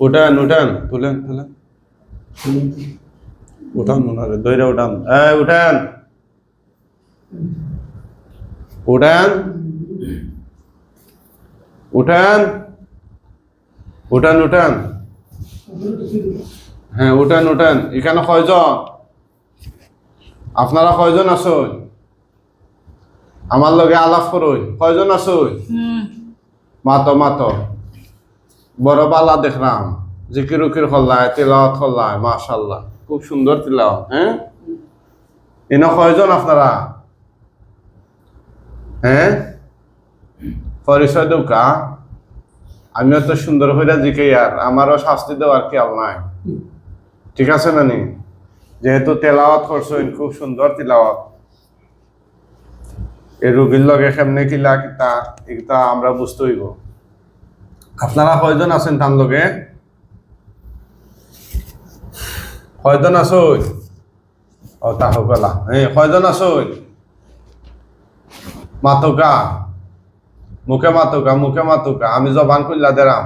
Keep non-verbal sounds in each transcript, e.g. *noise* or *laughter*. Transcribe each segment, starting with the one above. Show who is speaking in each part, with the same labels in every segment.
Speaker 1: উঠান উঠান, তুলেন তুলেন। উঠান ওনারে, দইরা উঠান। এই, উঠান। উঠান। উঠান। উঠান উঠান। হ্যাঁ উঠান উঠান। এখানে কয়জন? আপনারা কয়জন আসুন আমার লগে আলাপ করুন কয়জন
Speaker 2: হুম
Speaker 1: মাতো মাতো। বড় বালা দেখলাম। জিকির উকির হল্লায় তিলাওয়াত হল্লায় মাশাল্লাহ। খুব সুন্দর তিলাওয়াত হ্যাঁ? এনে কয়জন আপনারা? হ্যাঁ? পরিচয় দৌকা আমিও তো সুন্দর হইরা জিকে আর আমারও শাস্তি দেওয়ার খেয়াল নাই। ঠিক আছে না নি যেহেতু তেলাওয়াত করছেন, খুব সুন্দর তিলাওয়াত। এই রুগীর লগে কেমনে কিলা কিতা এটা আমরা বুঝতে হইব আপনারা কয়জন আছেন তার লগে? কয়জন আসুন ও, তা হোকলা হ্যাঁ কয়জন আসুন মাতুকা। মুখে মাতুকা মুখে মাতুকা। আমি জবান করলা দেরাম।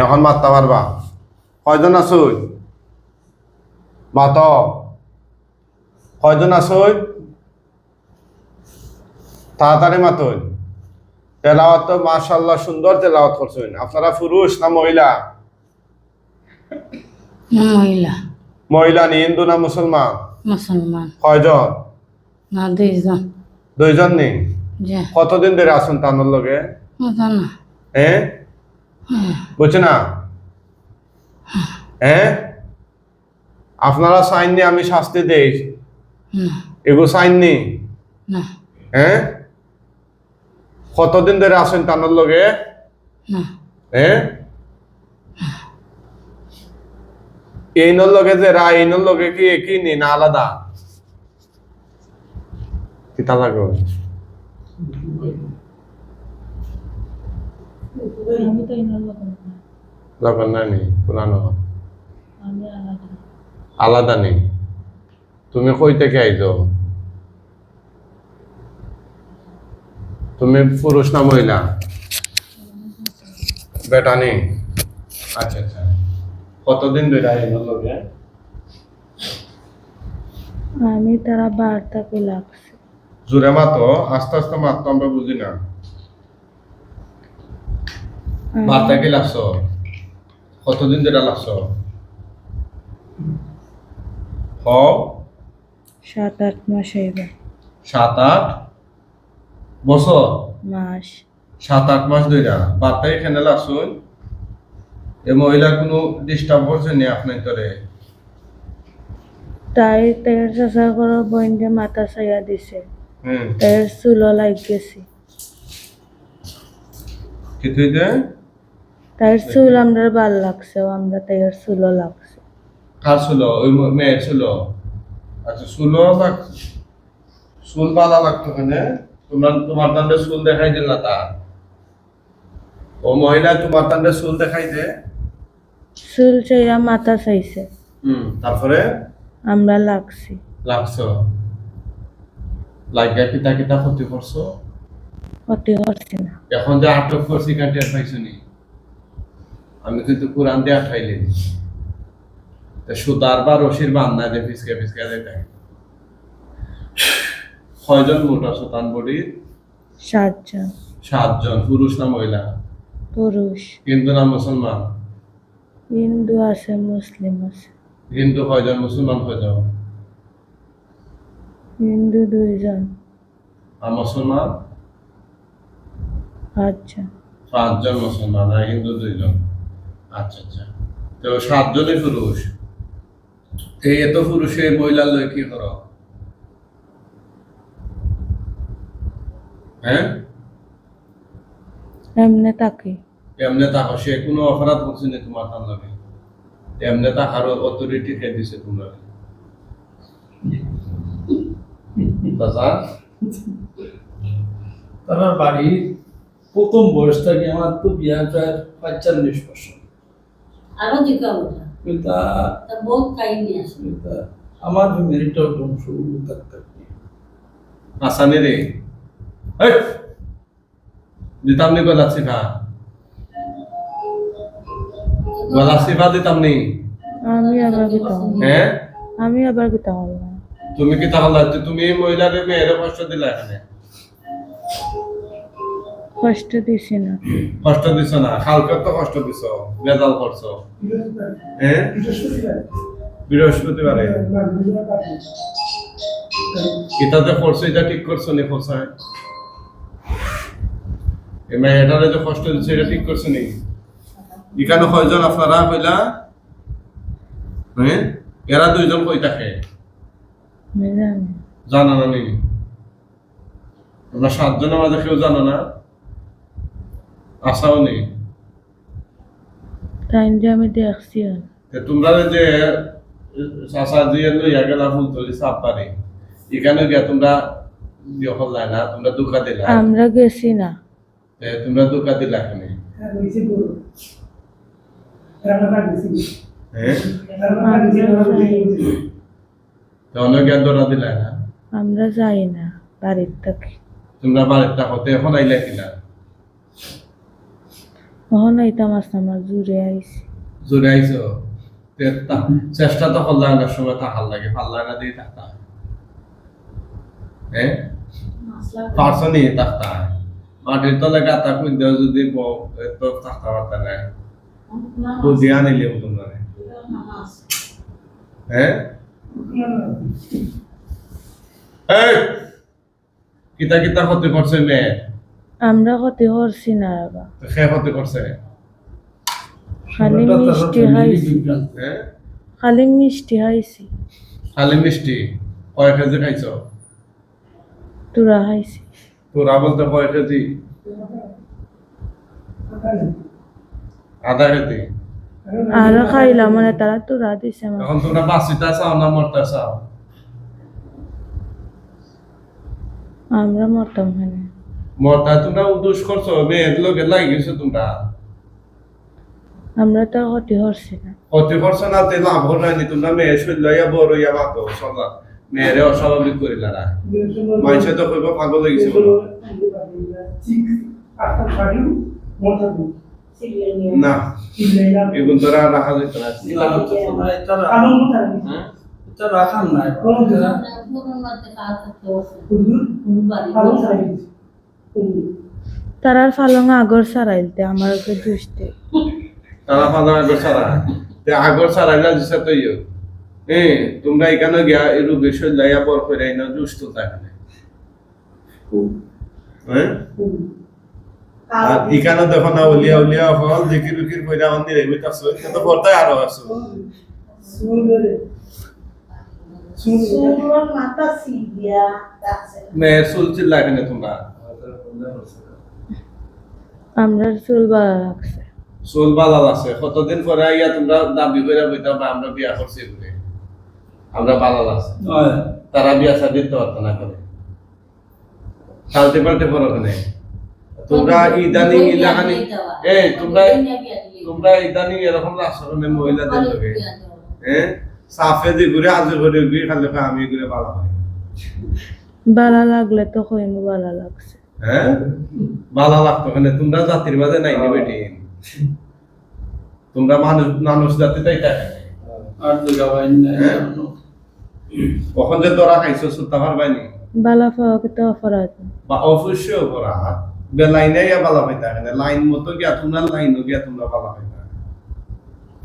Speaker 1: এখন মারতে পারবা কয়জন আসুন মাত। কয়জন আসুন তাড়াতাড়ি মাতুন তেলাওয়াত তো মাশাল্লাহ সুন্দর তেলাওয়াত করছেন আপনারা পুরুষ না মহিলা?
Speaker 2: মহিলা।
Speaker 1: মহিলা নি হিন্দু না মুসলমান?
Speaker 2: মুসলমান।
Speaker 1: কয়জন?
Speaker 2: না দুইজন।
Speaker 1: দুইজন নি কতদিন ধরে আসুন তানোর লগে? হ্যাঁ? বুঝছে না হ্যাঁ? আপনারা সাইন নি আমি শাস্তি দেই?
Speaker 2: না।
Speaker 1: এগো সাইন নি?
Speaker 2: না।
Speaker 1: হ্যাঁ কতদিন ধরে আসেন তানোর লগে? হ্যাঁ এইনোর লগে যে রা এইনোর লগে কি একই নি না আলাদা? কিতা লাগো। লগন না নি পুরানো।
Speaker 2: আমি আলাদা।
Speaker 1: আলাদা নেই। তুমি কই থেকে আইছো? তুমি পুরুষ না মহিলা? বেটা নেই। আচ্ছা আচ্ছা। কতদিন ধরে লগে?
Speaker 2: আমি তারা বার্তাকে লাগছে
Speaker 1: জোরে মাতো আস্তে আস্তে মাতো আমরা বুঝি না। বার্তা কি লাগছো কতদিন ধরে লাগছো
Speaker 2: সাত আট মাস হইবে
Speaker 1: সাত আট বছর?
Speaker 2: মাস।
Speaker 1: সাত আট মাস ধরে বার্তা এখানে লাগছো এ মহিলা কোনো ডিস্টার্ব করছে নি আপনার তোরে
Speaker 2: তাই তের চাষা করে বইনটা মাথা চাইয়া দিছে। তের চুলো লাগ গেছি।
Speaker 1: কি তুই দে
Speaker 2: চুল আমরা ভালো লাগছে আমরা তাইর চুলো লাগছে।
Speaker 1: কার ছিল? ওই মেয়ের ছিল। আচ্ছা বালা লাগতো কেনে তোমার তোমার তান্ডে দেখাই দিল না তা। ও মহিলা তোমার তান্ডে দেখাই দে।
Speaker 2: চুল মাথা চাইছে।
Speaker 1: হুম তারপরে?
Speaker 2: আমরা লাগছি।
Speaker 1: লাগছো। লাগিয়া কিতা কিতা ক্ষতি করছ?
Speaker 2: ক্ষতি করছি না।
Speaker 1: এখন যে আটক করছি কাটিয়ে পাইছো নি? আমি কিন্তু কোরআন দিয়ে আঠাইলি সুতার বা রশির বান্ধা যে ফিসকে ফিসকে যেতে ছয়জন মোটা সুতান বডির
Speaker 2: সাতজন।
Speaker 1: সাতজন পুরুষ না মহিলা?
Speaker 2: পুরুষ।
Speaker 1: হিন্দু না মুসলমান?
Speaker 2: হিন্দু আছে মুসলিম আছে।
Speaker 1: হিন্দু কয়জন মুসলমান কয়জন?
Speaker 2: হিন্দু দুইজন।
Speaker 1: আর মুসলমান?
Speaker 2: আচ্ছা
Speaker 1: পাঁচজন মুসলমান আর হিন্দু দুইজন। আচ্ছা আচ্ছা। তো সাতজনই পুরুষ? এই এত পুরুষে মহিলার লয় কি কর? হ্যাঁ?
Speaker 2: এমনে তাকে।
Speaker 1: এমনে তাকে সে কোনো অপরাধ করছে না তোমার তার লাগে। এমনে তা আরও অথরিটি খেয়ে দিছে তোমার
Speaker 3: দাদা? বাড়ির প্রথম বয়স থেকে আমার তো বিয়া প্রায় পঁয়তাল্লিশ বছর।
Speaker 4: আরও দিকে
Speaker 3: আমার শুরু
Speaker 1: রে এই! দিতাম নি গলা সিফা সিফা দিতাম নি
Speaker 2: আমি আবার কিতা
Speaker 1: হ্যাঁ?
Speaker 2: আমি আবার
Speaker 1: তুমি কি তাহলে তুমি মহিলাদের মেয়েরে কষ্ট দিলা এখানে?
Speaker 2: কষ্ট দিছি না।
Speaker 1: কষ্ট দিছ না কালকে তো কষ্ট দিছ বেজাল করছ। হ্যাঁ বৃহস্পতিবারে। এটাতে করছ এটা ঠিক করছ নি ফসায় মেয়েটারে যে কষ্ট দিচ্ছে এটা ঠিক করছ নি? এখানে কয়জন আপনারা কইলা? হ্যাঁ এরা দুইজন কই থাকে?
Speaker 2: জানা
Speaker 1: না নি? তোমরা সাতজনের মাঝে কেউ জানো না? আসাও নেই।
Speaker 2: তাই যে আমি দেখছি
Speaker 1: তোমরা যে চাষা দিয়ে লইয়া গেলা ফুল তুলি পারে এখানে গিয়া তোমরা ইয়ে করলা না তোমরা দুঃখা দিলা।
Speaker 2: আমরা গেছি না।
Speaker 1: তোমরা দুঃখা দিলা এখানে হ্যাঁ তো অনেক গিয়া দৌড়া দিলা না?
Speaker 2: আমরা যাই না বাড়ির থাকি।
Speaker 1: তোমরা বাড়িতে হতে এখন আইলা কিনা?
Speaker 2: তখন আইতাম আসতাম আমার জুড়ে আইছি
Speaker 1: জোরে আইছো চেষ্টা তো করলা না সময় থাকার লাগে পাল্লা না দিয়ে থাকতা হ্যাঁ পারছ নি থাকতা মাটির তলে গাতা কুই দেও যদি তো থাকতে পারতা না বুঝি আনিলে তোমরা হ্যাঁ এই! কিতা কিতা ক্ষতি করছে মেয়ে
Speaker 2: আমরা ক্ষতি করছি না বাবা।
Speaker 1: সে ক্ষতি করছে
Speaker 2: খালি মিষ্টি খাইছি।
Speaker 1: হ্যাঁ?
Speaker 2: খালি মিষ্টি খাইছি।
Speaker 1: খালি মিষ্টি। কয় কেজি খাইছ?
Speaker 2: তোরা খাইছি
Speaker 1: তোরা বলতে কয় কেজি? আধা কেজি।
Speaker 2: আরও খাইলাম মানে তারা তোরা দিছে
Speaker 1: এখন তোমরা বাঁচিতা চাও না মরতে চাও?
Speaker 2: আমরা মরতাম হ্যাঁ
Speaker 1: মরতা তোমরা উদুস করছ মেয়ের লোকে লাগি গেছো তোমরা।
Speaker 2: আমরা তো ক্ষতি করছি না।
Speaker 1: ক্ষতি করছ না তে লাভ হয়নি তোমরা মেয়ে শৈল লইয়া বড় ইয়া মাতো সদা মেয়েরে অস্বাভাবিক করিলা না। মানুষে তো কইব পাগল হয়ে গেছে বলো। না এগুন তোরা রাখা যেত না। হ্যাঁ?
Speaker 3: এটা রাখার নাই।
Speaker 2: তারার ফালং আগর সারাইলতে আমার ওকে দুষতে
Speaker 1: তারা পাঁচ আগর ছাড়া তে আগর না দিছে তো ইয়ে এ তোমরা এখানে গিয়া এই রোগী শৈল লইয়া বর করে আইনা জুস তো হ্যাঁ আর এখানে দেখো না উলিয়া উলিয়া হল জিকির উকির কইরা মন্দির এই বইতাছো কিন্তু পড়তে আরও আছো মেয়ের চুল চিল্লা এখানে তোমরা
Speaker 2: আমরা চুল লাগছে।
Speaker 1: চুল কতদিন পরে আইয়া তোমরা দাবি করে বইতা আমরা বিয়া করছি বলে? আমরা বালাল আছে তারা বিয়া শাদি তো না করে পাল্টে পাল্টে পড়ো ওখানে তোমরা ইদানিং ইলাকানি এই তোমরা তোমরা ইদানিং এরকম আচরণে মহিলাদের লোকে হ্যাঁ সাফে দি ঘুরে আজর ঘুরে ঘুরে খালি আমি ঘুরে বালা হয়।
Speaker 2: ভালো লাগলে তো কইমু ভালো লাগছে।
Speaker 1: হ্যাঁ? বালা লাগতো ওখানে তোমরা জাতির মাঝে নাই বেটি। তোমরা মানুষ মানুষ জাতি তাই থাকে
Speaker 3: আর জায়গা পাই
Speaker 1: কখন যে তোরা খাইছো
Speaker 2: তো অপরাধ
Speaker 1: বা অবশ্যই অপরাধ। বালা পাইতা লাইন মতো গিয়া তোমরা লাইনও গিয়া তোমরা বালা পাইতা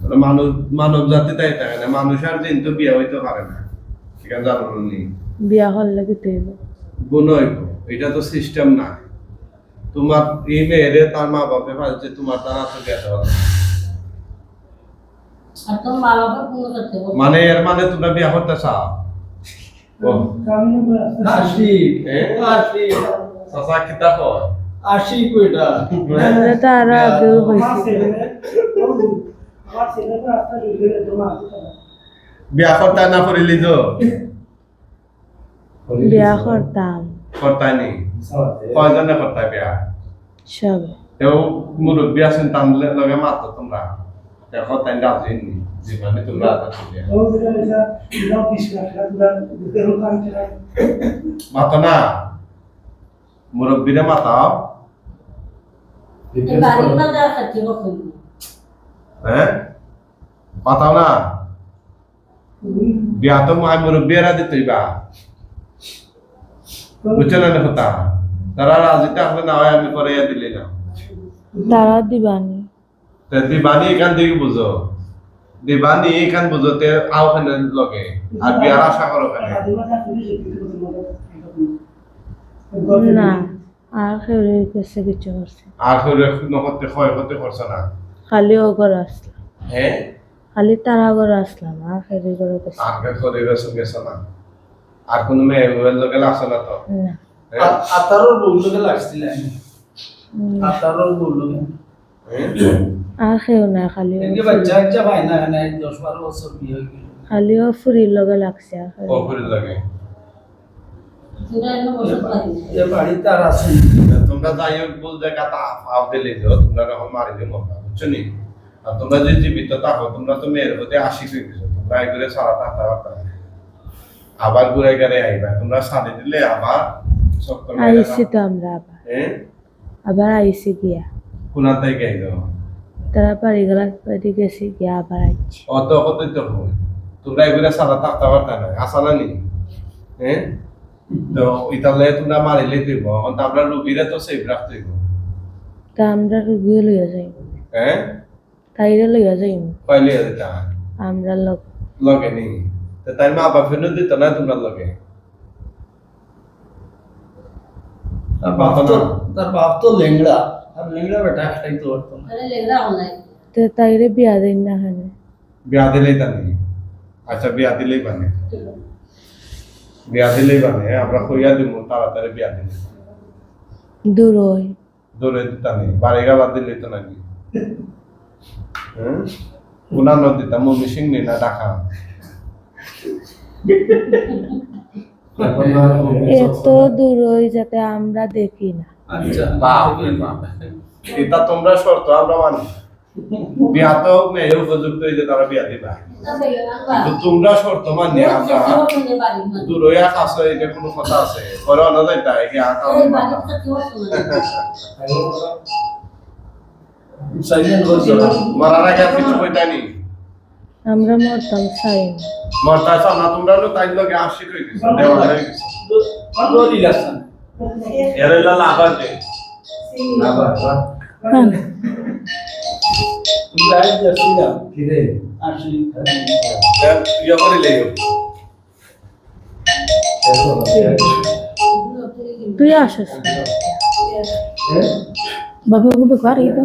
Speaker 1: তোমরা মানব মানব জাতি তাই থাকে না মানুষ আর দিন তো বিয়া হইতে পারে না। ঠিক আছে জানো নি।
Speaker 2: বিয়া করলে কি তৈব
Speaker 1: গুণ হইব। এটা তো সিস্টেম না তোমার এই মেয়েরে তার মা বাপে ভাবছে তোমার তারা তো বিয়ে দেওয়া মানে এর মানে তোমরা বিয়া করতে চাও? হ্যাঁ?
Speaker 2: আগেও হয়েছে।
Speaker 1: বিয়া করতা না করিলি তো
Speaker 2: বিয়া করতাম।
Speaker 1: করতাই নি কয়জনে করতাই বিয়া?
Speaker 2: সবে
Speaker 1: তেও মুরব্বী আছেন তাহলে লগে মাতো তোমরা। দেখো তাই রাজি নি জীবনে তোমরা আদা মাতো না। মুরব্বীরে মাতাও
Speaker 4: এই বাড়ির বাজার খাচ্ছি কখন
Speaker 1: হ্যাঁ মাতাও না? বিয়া তো মাই মুরব্বীরা দিতেইবা বুঝছ না কথা? তারা রাজি থাকলে না হয় আমি করে দিলে না।
Speaker 2: তারা দিবানি।
Speaker 1: তে দিবানি এখান থেকে বুঝো। দিবানি এখান বুঝোতে আও খানে লগে আর বিয়ার আশা করো খানে
Speaker 2: না আর খেয়ে কাছে কিছু করছে।
Speaker 1: আর ক্ষয় ক্ষতি করছে না।
Speaker 2: খালি ও ঘর আসলাম
Speaker 1: হ্যাঁ?
Speaker 2: খালি তারা ঘর আসলাম আর ঘর কাছে
Speaker 1: আর গেছে না। আর কোনো মেয়ে মোবাইল লগে লাগছে না তো।
Speaker 2: না?
Speaker 3: আতারও বউ লোকে লাগছিল?
Speaker 2: উম,
Speaker 3: আতারও বউ লোকে
Speaker 1: হ্যাঁ?
Speaker 2: আর খেয়েও না খালি
Speaker 3: বাচ্চা বাচ্চা ভাই না এখানে দশ বারো বছর বিয়ে হয়ে গেল।
Speaker 2: খালি ও ফুরির লগে লাগছে
Speaker 4: না।
Speaker 1: তোমরা যাই হোক বল জায়গা তা আপ দিলে যাও তোমরা যখন মারি দিও বুঝছ নি? আর তোমরা যে জীবিত থাকো তোমরা তো মেয়ের হতে আশি হয়ে গেছো তোমরা সারা থাকতে পারতা না। আবার ঘুরে গেলে আইবা। তোমরা সারি দিলে আবার শক্ত
Speaker 2: আইসি তো আমরা আবার।
Speaker 1: হ্যাঁ
Speaker 2: আবার আইসি গিয়া।
Speaker 1: কোনার থেকে আইলো?
Speaker 2: তারা বাড়ি গেলা বাড়ি গেছি গিয়া আবার আইছি।
Speaker 1: অত হতে তো হয়। তোমরা করে সারা থাকতে পারতা না। আসা না হ্যাঁ তো ইতালে তোমরা মারিলে দিব এখন তো আমরা রুগীরা তো সেফ রাখতে হইব।
Speaker 2: তা আমরা রুগিয়ে লইয়া যাই
Speaker 1: হ্যাঁ
Speaker 2: তাইরে লইয়া যাই
Speaker 1: কইলে দিতা
Speaker 2: আমরা লোক
Speaker 1: লগে নি তো তাই মা বাপ ফেরত দিত না তোমরা লগে?
Speaker 3: তার বাপ তো তার বাপ তো লেংড়া। আর লেংড়া বেটা খাইতে পারতো না
Speaker 4: লেগরা অনলাইন।
Speaker 2: তো তাইরে বিয়া দিন না খানে
Speaker 1: বিয়া দিলেই জানি আচ্ছা বিয়া দিলেই বানে। বিয়া দিলেই বানে আমরা কইয়া দিব তাড়াতাড়ি বিয়া দিলে
Speaker 2: দূর হয়
Speaker 1: দৌড়ে দিতা নেই। বাড়ি গালা দিলেই তো নাকি? হ্যাঁ গুনা নদীতা মমি সিং নেই না ডাকা
Speaker 2: এত দূর যাতে আমরা দেখি না।
Speaker 3: আচ্ছা।
Speaker 1: এটা তোমরা শর্ত আমরা মানি। বিয়া তো মেয়ে উপযুক্ত হইতে তারা বিয়া দিবা। কিন্তু তোমরা শর্ত মানি আমরা দূর হইয়া এটা কোনো কথা আছে। পরে অন্য যাইতা এই আকা আগে কিছু কইতা নি
Speaker 2: আমরা মরতাম চাই না?
Speaker 1: মরতা আছে না তোমরা লো তাই লগে আশি কই দিছো দেওয়া হয়ে গেছে। এর দে
Speaker 2: হ্যাঁ,
Speaker 3: আসি
Speaker 1: ইয়া করে? লেও
Speaker 2: তুই আসস। বাবা গুলো গাড়ি তো।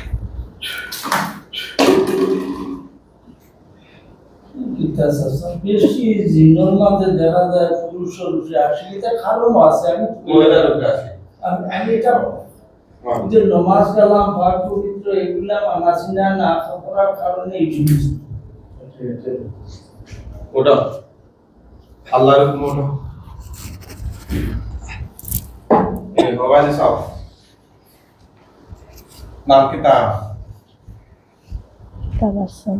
Speaker 3: বেশি জিনোর মাঝে দেখা যায় পুরুষ পুরুষে আসলে এটা কারণ আছে আমি
Speaker 1: মহিলার উপরে আছে
Speaker 3: আমি এটা যে নমাজ কালাম পাক পবিত্র এগুলা মানাছি না না করার কারণে এই জিনিস।
Speaker 1: ওটা। আল্লাহর হুকুম ওটা। সব নাম কি তা
Speaker 2: তাবাসম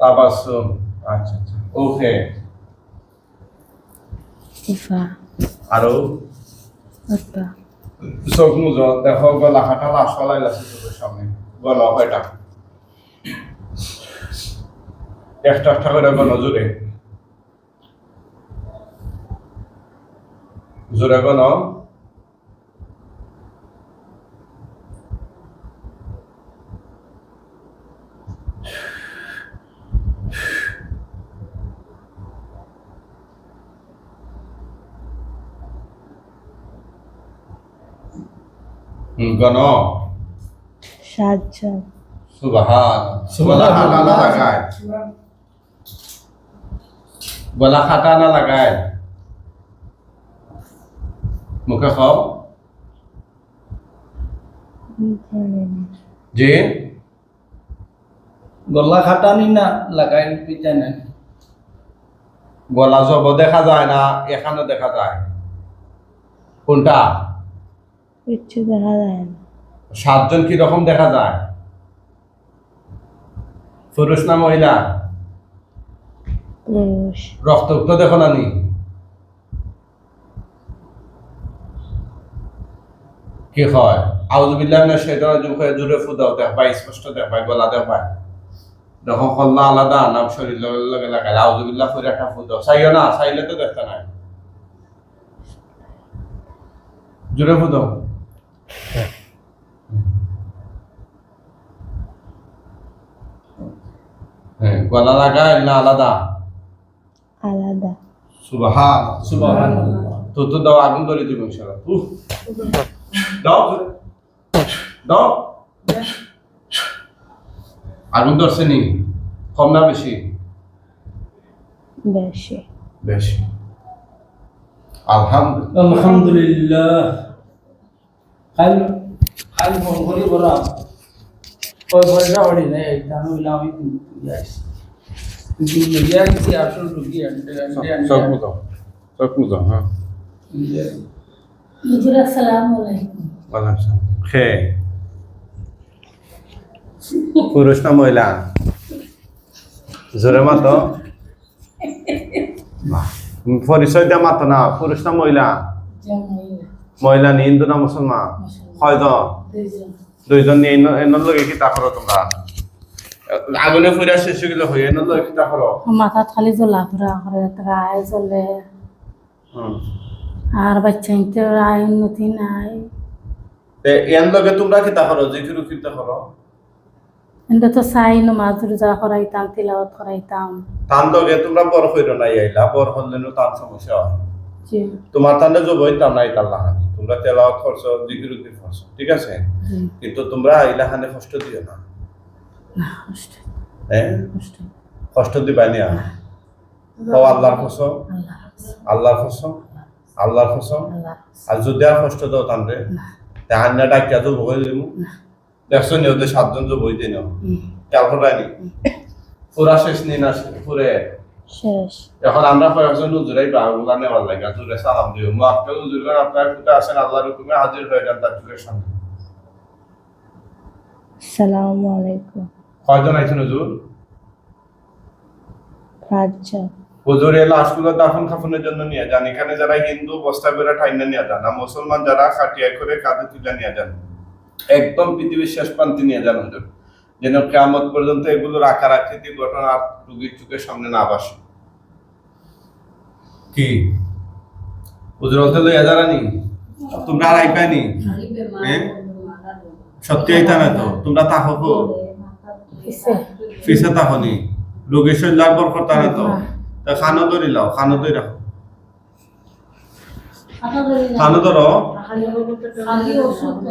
Speaker 1: তাবাসুম আচ্ছা আচ্ছা ওকে।
Speaker 2: উফা।
Speaker 1: আরও?
Speaker 2: আত্মা
Speaker 1: চোখ মুজো দেখো গলা কাটা লাশ ফলাই লাসি চোখের সামনে। গলা কয়টা? একটা একটা করে গণ জোরে জোরে গণ হুম, গণ সুবাহান গলা খাটা না লাগায় গলা খাটা না লাগায় মুখে খাও
Speaker 2: জানি না
Speaker 1: জি
Speaker 3: গলা খাটানি না লাগাই পিতা না
Speaker 1: গলা জব দেখা যায় না এখানে দেখা যায় কোনটা
Speaker 2: কিচ্ছু দেখা যায় না।
Speaker 1: সাতজন কি রকম দেখা যায়? পুরুষ না মহিলা?
Speaker 2: পুরুষ।
Speaker 1: রক্ত দেখো না নি কি হয়? আউজবিল্লাহ না সেটা জুখে জুড়ে ফুদাও দেখ পাই স্পষ্ট দেখ পাই গলা দেখ পাই যখন কল্লা আলাদা নাম শরীর লগে লগে লাগাই আউজবিল্লাহ করে একটা ফুদাও চাইও না চাইলে তো দেখতে নাই। জুড়ে ফুদাও হ্যাঁ। গলা লাগায় না আলাদা?
Speaker 2: আলাদা।
Speaker 1: সুবাহান।
Speaker 3: সুবহানাল্লাহ
Speaker 1: তো তো দাও আগুন ধরে দিব ইনশাআল্লাহ। উফ। দাও। দাও। আগুন ধরছে নি? কম না বেশি?
Speaker 2: বেশি।
Speaker 1: বেশি। আলহামদুলিল্লাহ
Speaker 3: আলহামদুলিল্লাহ। খাই খাই ফোন করি বলা ওই ভয়টা ওড়ি না এটা আমি বললাম আমি কিন্তু লইয়া গেছি আসল রুগী আনতে
Speaker 1: মুদাও চোখ মুদাও হ্যাঁ।
Speaker 4: হুজুর আসসালামু আলাইকুম।
Speaker 1: আচ্ছা খে। পুরুষ না মহিলা? জোরে মাতো। *laughs* বাহ। পরিচয় দিয়া মাতো না পুরুষ না মহিলা? মহিলা নি হিন্দু না মুসলমান? হয়তো
Speaker 4: দুইজন।
Speaker 1: দুইজন নিয়ে এনর লগে কিতা করো তোমরা? আগুনে ফুরা শেষ গেলে হয়ে এনর লগে কিতা করো?
Speaker 5: মাথাত খালি জ্বলা ফুরা করে গায়ে জ্বলে। আর বাচ্চা ইনতে আয় উন্নতি নাই।
Speaker 1: এন লগে তোমরা কিতা করো? জিকিরু কিতা করো?
Speaker 5: এনতে তো চাই নমাজ রোজা করাইতাম তিলাওয়াত করাইতাম।
Speaker 1: তান লগে তোমরা বড় হইরো নাই আইলা বড় হলে তার সমস্যা হয়।
Speaker 5: জি।
Speaker 1: তোমার তান্ডে জব হইতাম না ইতাল লাহানি তোমরা তেলাওয়াত করছ জিকিরু কি করছ ঠিক আছে? কিন্তু তোমরা ইলাহানে কষ্ট দিও না। হ্যাঁ?
Speaker 5: কষ্ট।
Speaker 1: কষ্ট দিবাই না আল্লাহর কসম। আল্লাহর কসম। আল্লাহর কসম। আর যদি আর কষ্ট দাও তানরে তাহার না ডাকিয়া তো বই দিমু। দেখছ নি ওদের সাতজন তো বই দিন করাইনি পুরা শেষ নিন আসে পুরে।
Speaker 2: শেষ।
Speaker 1: এখন আমরা কয়েকজন উজুরাই বাগুলা নেওয়ার লাগে। জুড়ে সালাম দিও। মু আপনার উজুরগান আপনার ফুটে আসেন আল্লাহর হুকুমে হাজির হয়ে যান তার চুলের সামনে
Speaker 2: আসসালামু আলাইকুম।
Speaker 1: কয়জন আইছেন হুজুর
Speaker 2: পাঁচজন।
Speaker 1: হুজুর এই লাশগুলো দাফন খাফনের জন্য নিয়ে যান। এখানে যারা হিন্দু বস্তা ঠাইনা নিয়ে যান। আর মুসলমান যারা খাটিয়া করে কাঁধে তুলে নিয়ে যান। একদম পৃথিবীর শেষ প্রান্তে নিয়ে যান হুজুর। যেন কেমন পর্যন্ত এগুলোর আকার আকৃতি গঠন আর রুগীর চোখের সামনে না বাসে কি? হুজুর হতে লইয়া যারা নি? তোমরা আর আইপানি হ্যাঁ? সত্যি আইতা না তো তোমরা তাহো গো
Speaker 5: কিসে?
Speaker 1: ফিসে। তাহনি রোগীর শরীর বর করতা না তো তা খানো ধরি লাও খানো ধরি রাখো। খানো ধরো
Speaker 4: তো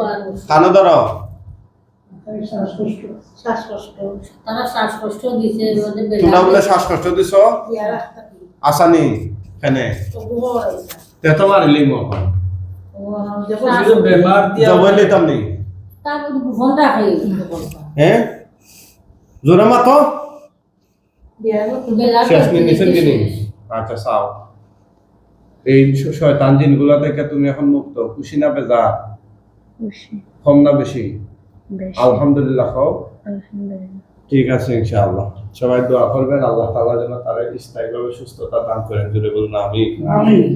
Speaker 4: আর।
Speaker 1: খানো ধরো।
Speaker 4: শ্বাসকষ্ট। তারা শ্বাসকষ্ট দিছে
Speaker 1: তোমরা বলে শ্বাসকষ্ট দিছ? আসানি? কেনে? তে তোমার লিঙ্গ
Speaker 3: বেমার দিয়া
Speaker 1: জবই লইতাম নি
Speaker 4: তারপর ঘণ্টা খাই
Speaker 1: হ্যাঁ জোরে মাতো। শেষ নি নিছেন আচ্ছা চাও। এই শয়তান থেকে তুমি এখন মুক্ত। খুশি না বেজা
Speaker 2: খুশি।
Speaker 1: কম না বেশি? আলহামদুলিল্লাহ খাও। ঠিক আছে ইনশাআল্লাহ। সবাই দোয়া করবেন আল্লাহ তাআলা যেন তারা স্থায়ীভাবে সুস্থতা দান করেন। জুড়ে বলুন আমি
Speaker 3: আমিন।